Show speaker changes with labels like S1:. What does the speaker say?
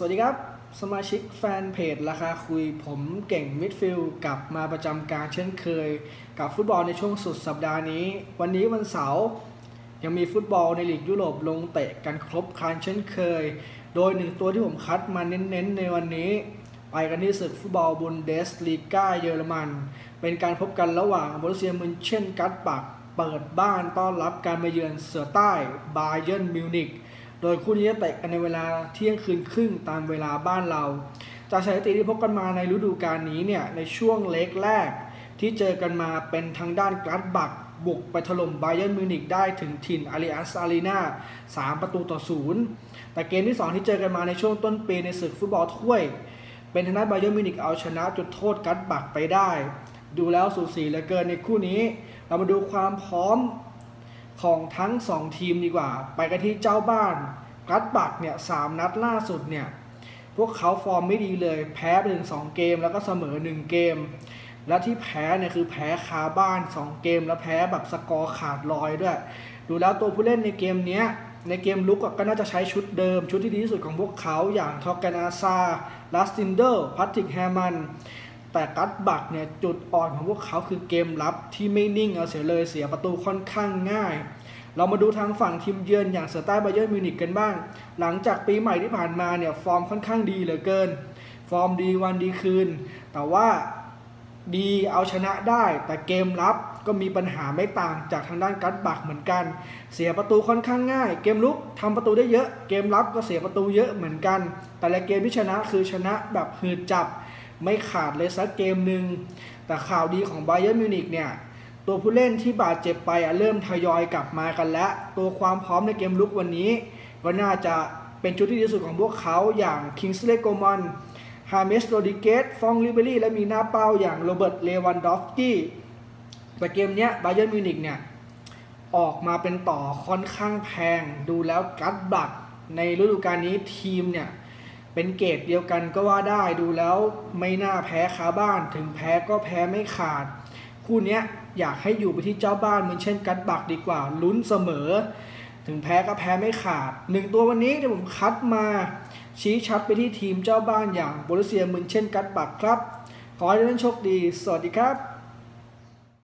S1: สวัสดีครับ สมาชิกแฟนเพจราคาคุยผมเก่งมิดฟิลกลับมาประจำการเช่นเคย กับฟุตบอลในช่วงสุดสัปดาห์นี้ วันนี้วันเสาร์ยังมีฟุตบอลในลีกยุโรปลงเตะกันครบครันเช่นเคย โดยหนึ่งตัวที่ผมคัดมาเน้นๆในวันนี้ ไปกันที่ศึกฟุตบอลบุนเดสลีกาเยอรมัน เป็นการพบกันระหว่างบรูเซียมุนเช่นกัตปัก เปิดบ้านต้อนรับการมาเยือนเสือใต้บาเยิร์นมิวนิก โดยคู่นี้จะเตะกันในเวลาเที่ยงคืนครึ่งตามเวลาบ้านเรา จากสถิติที่พบกันมาในฤดูกาลนี้เนี่ยในช่วงเล็กแรก ที่เจอกันมาเป็นทางด้านกลัดบักบุกไปถล่มไบเย r ร์มิวนิกได้ถึงถิ่นอาริอัสอารีนา3ประตูต่อศูนย์แต่เกมที่ 2 ที่เจอกันมาในช่วงต้นปีในศึกฟุตบอลถ้วย เป็นทางด้านไบเย r ร์มิวนิกเอาชนะจุดโทษกัดบักไปได้ ดูแล้วสูสีเหลือเกินในคู่นี้ เรามาดูความพร้อม ของทั้ง 2 ทีมดีกว่า ไปกันที่เจ้าบ้านกัดบักเนี่ยสนัดล่าสุดเนี่ยพวกเขาฟอร์มไม่ดีเลย แพ้ไปถึง2เกมแล้วก็เสมอ 1 เกม และที่แพ้เนี่ยคือแพ้คาบ้าน 2 เกม แล้วแพ้แบบสกอร์ขาดลอยด้วย ดูแล้วตัวผู้เล่นในเกมนี้ในเกมลุกก็น่าจะใช้ชุดเดิม ชุดที่ดีที่สุดของพวกเขาอย่างทอกแกนาซาลัสตินเดอร์พัตติกแฮมัน แต่กัตบักเนี่ยจุดอ่อนของพวกเขาคือเกมรับที่ไม่นิ่งเอาเสียเลยเสียประตูค่อนข้างง่าย เรามาดูทางฝั่งทีมเยือนอย่างเซอร์ต้าไบเยอร์มิวนิกกันบ้าง หลังจากปีใหม่ที่ผ่านมาเนี่ยฟอร์มค่อนข้างดีเหลือเกิน ฟอร์มดีวันดีคืน แต่ว่าดีเอาชนะได้ แต่เกมรับก็มีปัญหาไม่ต่างจากทางด้านกัตบักเหมือนกัน เสียประตูค่อนข้างง่าย เกมลุกทำประตูได้เยอะ เกมรับก็เสียประตูเยอะเหมือนกัน แต่ละเกมที่ชนะคือชนะแบบหืดจับ ไม่ขาดเลยสักเกมหนึ่งแต่ข่าวดีของไบเยอร์มิวนิกเนี่ยตัวผู้เล่นที่บาดเจ็บไปเริ่มทยอยกลับมากันแล้ว ตัวความพร้อมในเกมลุกวันนี้ ก็น่าจะเป็นชุดที่ดีสุดของพวกเขาอย่างคิงส์เลโกมอนฮาเมสโรดิเกตฟองลิเบรี่และมีหน้าเป้าอย่างโรเบิร์ตเลวันดอฟกี้แต่เกมนี้ไบเยอร์มิวนิกเนี่ยออกมาเป็นต่อค่อนข้างแพง ดูแล้วกัดบักในฤดูกาลนี้ทีมเนี่ย เป็นเกรดเดียวกันก็ว่าได้ดูแล้วไม่น่าแพ้คาบ้าน ถึงแพ้ก็แพ้ไม่ขาด คู่นี้อยากให้อยู่ไปที่เจ้าบ้านเหมือนเช่นกัดบักดีกว่าลุ้นเสมอ ถึงแพ้ก็แพ้ไม่ขาดหนึ่งตัววันนี้ที่ผมคัดมา ชี้ชัดไปที่ทีมเจ้าบ้านอย่างโบรุเซียมือนเช่นกัดบักครับ ขอให้ท่านโชคดี สวัสดีครับ